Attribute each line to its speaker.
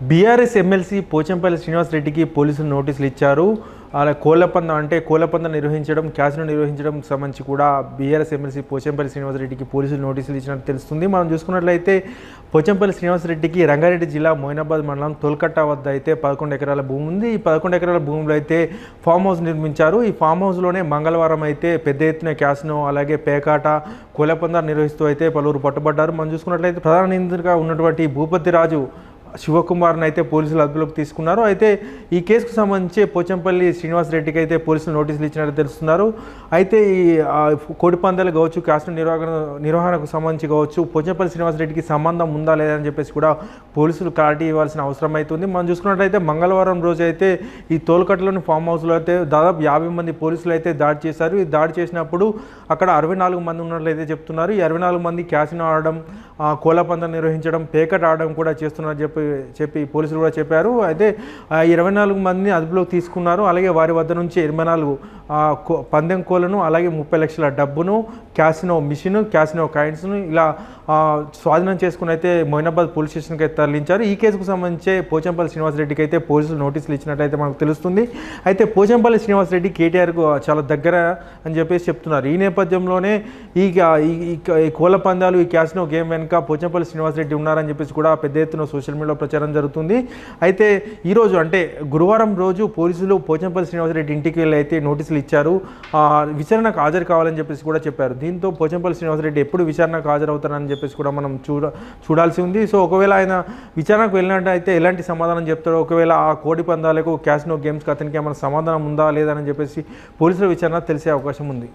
Speaker 1: BRS MLC Pochampally శ్రీనివాసరెడ్డికి పోలీసులు నోటీసులు ఇచ్చారు. అలా కోళ్ళపందం అంటే కోళ్ళపందం నిర్వహించడం క్యాసినో నిర్వహించడం సంబంధించి కూడా బీఆర్ఎస్ ఎమ్మెల్సీ పోచంపల్లి శ్రీనివాసరెడ్డికి పోలీసులు నోటీసులు ఇచ్చినట్టు తెలుస్తుంది. మనం చూసుకున్నట్లయితే పోచంపల్లి శ్రీనివాసరెడ్డికి రంగారెడ్డి జిల్లా మోయినాబాద్ మండలం తోల్కట్ట వద్ద అయితే పదకొండు ఎకరాల భూమి ఉంది. ఈ పదకొండు ఎకరాల భూమిలో అయితే ఫామ్ హౌస్ నిర్మించారు. ఈ ఫామ్ హౌస్లోనే మంగళవారం అయితే పెద్ద ఎత్తున క్యాసినో అలాగే పేకాట కోళ్ళపందాలు నిర్వహిస్తూ అయితే పలువురు పట్టుబడ్డారు. మనం చూసుకున్నట్లయితే ప్రధాన నిందితుడిగా ఉన్నటువంటి భూపతి రాజు శివకుమార్ని అయితే పోలీసులు అదుపులోకి తీసుకున్నారు. అయితే ఈ కేసుకు సంబంధించి పోచంపల్లి శ్రీనివాస్ రెడ్డికి అయితే పోలీసులు నోటీసులు ఇచ్చినట్టు తెలుస్తున్నారు. అయితే ఈ ఆ, కోడి పందాలు కావచ్చు క్యాస్ట్ నిర్వహణ నిర్వహణకు సంబంధించి కావచ్చు పోచంపల్లి శ్రీనివాస్ రెడ్డికి సంబంధం ఉందా లేదా అని చెప్పేసి కూడా పోలీసులు క్లారిటీ ఇవ్వాల్సిన అవసరం అవుతుంది మనం చూసుకున్నట్లయితే మంగళవారం రోజు అయితే ఈ తోలుకట్టలోని ఫామ్ హౌస్లో అయితే దాదాపు యాభై మంది పోలీసులు అయితే దాడి చేశారు. ఈ దాడి చేసినప్పుడు అక్కడ అరవై నాలుగు మంది ఉన్నట్లయితే చెప్తున్నారు. ఈ అరవై నాలుగు మంది క్యాసినో ఆడడం ఆ, కోళ్ళ నిర్వహించడం పేకట్ ఆడడం కూడా చేస్తున్నారని చెప్పి చెప్పి పోలీసులు కూడా చెప్పారు. అయితే ఆ ఇరవై నాలుగు మందిని అదుపులోకి తీసుకున్నారు. అలాగే వారి వద్ద నుంచి ఇరవై నాలుగు పందెం కోళ్ళను అలాగే ముప్పై లక్షల డబ్బును క్యాసినో మిషన్ క్యాసినో కాయిన్స్ను ఇలా స్వాధీనం చేసుకుని అయితే మొయినాబాద్ పోలీస్ స్టేషన్కి అయితే తరలించారు. ఈ కేసుకు సంబంధించి పోచంపల్లి శ్రీనివాసరెడ్డికి అయితే పోలీసులు నోటీసులు ఇచ్చినట్టయితే మనకు తెలుస్తుంది. అయితే పోచంపల్లి శ్రీనివాసరెడ్డి కేటీఆర్కు చాలా దగ్గర అని చెప్పేసి చెప్తున్నారు. ఈ నేపథ్యంలోనే ఈ ఈ- కోళ్ళ పందాలు ఈ క్యాసినో గేమ్ వెనుక పోచంపల్లి శ్రీనివాసరెడ్డి ఉన్నారని చెప్పేసి కూడా పెద్ద ఎత్తున సోషల్ మీడియాలో ప్రచారం జరుగుతుంది. అయితే ఈరోజు అంటే గురువారం రోజు పోలీసులు పోచంపల్లి శ్రీనివాసరెడ్డి ఇంటికి వెళ్ళి అయితే నోటీసులు ఇచ్చారు. ఆ, విచారణకు హాజరు కావాలని చెప్పేసి కూడా చెప్పారు. దీంతో పోచంపల్లి శ్రీనివాసరెడ్డి ఎప్పుడు విచారణకు హాజరవుతారని చెప్పేసి కూడా మనం చూడ చూడాల్సి ఉంది. సో ఒకవేళ ఆయన విచారణకు వెళ్ళినట్టయితే ఎలాంటి సమాధానం చెప్తాడో ఒకవేళ ఆ కోడి పందాలకు క్యాసినో గేమ్స్కి అతనికి ఏమైనా సమాధానం ఉందా లేదా అని చెప్పేసి పోలీసుల విచారణ తెలిసే అవకాశం ఉంది.